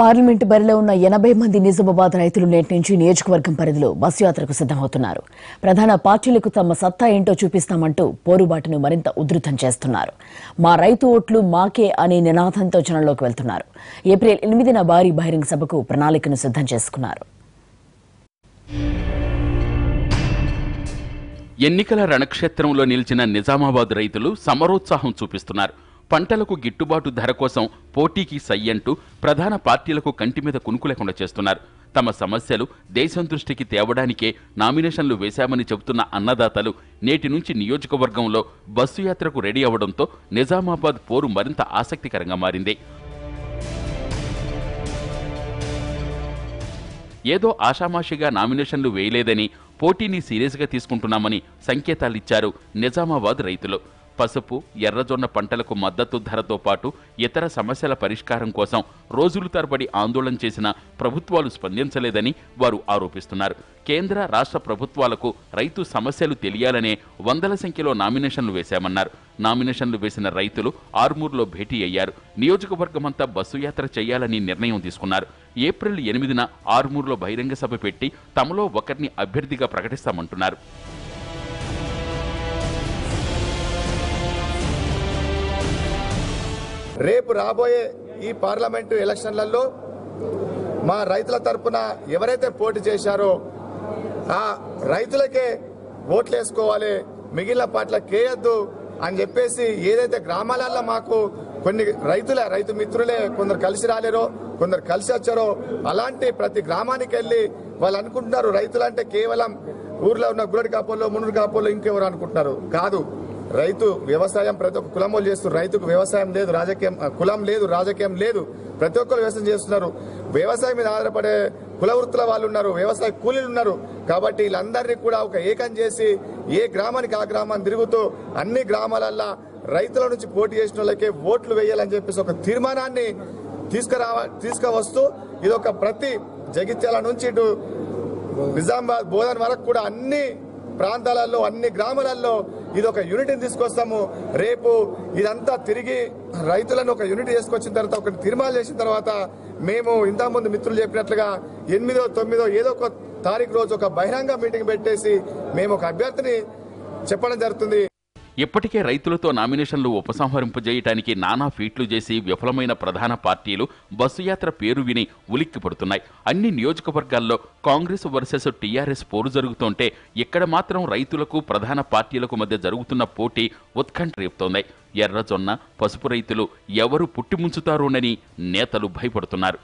Parliament బరిలో ఉన్న ఎనభై మంది నిజామాబాద్ రైతులు నేటి నుంచి నియోజకవర్గం పరిధిలో బస్సు యాత్రకు సిద్దమవుతున్నారు ప్రధాన పార్టీలకు తమ సత్తా ఏంటో చూపిస్తామంటూ పోరుబాటును మరింత ఉధృతం చేస్తున్నారు. మా రైతు ఓట్లు మాకే అనే నినాదంతో జనంలోకి వెళ్తున్నారు. ఏప్రిల్ ఎనిమిదిన భారీ బహిరంగ సభకు ప్రణాళికను సిద్దం చేసుకున్నారు. ఎన్నికల రణక్షేత్రంలో నిలిచిన నిజామాబాద్ రైతులు సమరోత్సాహం చూపిస్తున్నారు. పంటలకు గిట్టుబాటు ధర కోసం పోటీకి సై అంటూ ప్రధాన పార్టీలకు కంటి మీద కునుకు లేకుండా చేస్తున్నారు. తమ సమస్యలు దేశం దృష్టికి తేవడానికే నామినేషన్లు వేశామని చెబుతున్న అన్నదాతలు నేటి నుంచి నియోజకవర్గంలో బస్సు యాత్రకు రెడీ అవడంతో నిజామాబాద్ పోరు మరింత ఆసక్తికరంగా మారింది. ఏదో ఆషామాషిగా నామినేషన్లు వేయలేదని పోటీని సీరియస్గా తీసుకుంటున్నామని సంకేతాలిచ్చారు నిజామాబాద్ రైతులు. పసుపు ఎర్రజొన్న పంటలకు మద్దతు ధరతో పాటు ఇతర సమస్యల పరిష్కారం కోసం రోజులు తరబడి ఆందోళన చేసిన ప్రభుత్వాలు స్పందించలేదని వారు ఆరోపిస్తున్నారు. కేంద్ర రాష్ట్ర ప్రభుత్వాలకు రైతు సమస్యలు తెలియాలనే వందల సంఖ్యలో నామినేషన్లు వేశామన్నారు. నామినేషన్లు వేసిన రైతులు ఆర్మూర్లో భేటీ అయ్యారు. నియోజకవర్గమంతా బస్సు యాత్ర చేయాలని నిర్ణయం తీసుకున్నారు. ఏప్రిల్ ఎనిమిదిన ఆర్మూర్లో బహిరంగ సభ పెట్టి తమలో ఒకరిని అభ్యర్థిగా ప్రకటిస్తామంటున్నారు. రేపు రాబోయే ఈ పార్లమెంటు ఎలక్షన్లలో మా రైతుల తరపున ఎవరైతే పోటీ చేశారో ఆ రైతులకే ఓట్లు వేసుకోవాలి మిగిలిన పార్టీలకు కేయద్దు అని చెప్పేసి ఏదైతే గ్రామాలలో మాకు కొన్ని రైతుల రైతు మిత్రులే కొందరు కలిసి రాలేరో కొందరు కలిసి వచ్చారో అలాంటి ప్రతి గ్రామానికి వెళ్ళి వాళ్ళు అనుకుంటున్నారు రైతులంటే కేవలం ఊర్లో ఉన్న గురడి కాపుల్లో మునుడు కాపుల్లో ఇంకెవరు అనుకుంటున్నారు? కాదు. రైతు వ్యవసాయం ప్రతి ఒక్క కులం వాళ్ళు చేస్తున్నారు. రైతుకు వ్యవసాయం లేదు రాజకీయం కులం లేదు రాజకీయం లేదు. ప్రతి ఒక్కరు వ్యవసాయం చేస్తున్నారు. వ్యవసాయం మీద ఆధారపడే కుల వృత్తుల వాళ్ళు ఉన్నారు వ్యవసాయ కూలీలు ఉన్నారు. కాబట్టి వీళ్ళందరినీ కూడా ఒక ఏకం చేసి ఏ గ్రామానికి ఆ గ్రామాన్ని తిరుగుతూ అన్ని గ్రామాలల్లో రైతుల నుంచి పోటీ చేసిన వాళ్ళకే ఓట్లు వేయాలని చెప్పేసి ఒక తీర్మానాన్ని తీసుకురావ తీసుకువస్తూ ఇది ఒక ప్రతి జగిత్యాల నుంచి ఇటు నిజామాబాద్ బోధన్ వరకు కూడా అన్ని ప్రాంతాలలో అన్ని గ్రామాలలో ఇది ఒక యూనిట్ని తీసుకొస్తాము. రేపు ఇదంతా తిరిగి రైతులను ఒక యూనిట్ చేసుకొచ్చిన తర్వాత ఒక తీర్మానం చేసిన తర్వాత మేము ఇంతకుముందు మిత్రులు చెప్పినట్లుగా ఎనిమిదో తొమ్మిదో ఏదో ఒక తారీఖు రోజు ఒక బహిరంగ మీటింగ్ పెట్టేసి మేము ఒక అభ్యర్థిని చెప్పడం జరుగుతుంది. ఇప్పటికే రైతులతో నామినేషన్లు ఉపసంహరింపజేయటానికి నానా ఫీట్లు చేసి విఫలమైన ప్రధాన పార్టీలు బస్సు యాత్ర పేరు విని ఉలిక్కిపడుతున్నాయి. అన్ని నియోజకవర్గాల్లో కాంగ్రెస్ వర్సెస్ టీఆర్ఎస్ పోరు జరుగుతుంటే ఇక్కడ మాత్రం రైతులకు ప్రధాన పార్టీలకు మధ్య జరుగుతున్న పోటీ ఉత్కంఠ రేపుతోంది. ఎర్రజొన్న పసుపు రైతులు ఎవరు పుట్టిముంచుతారోనని నేతలు భయపడుతున్నారు.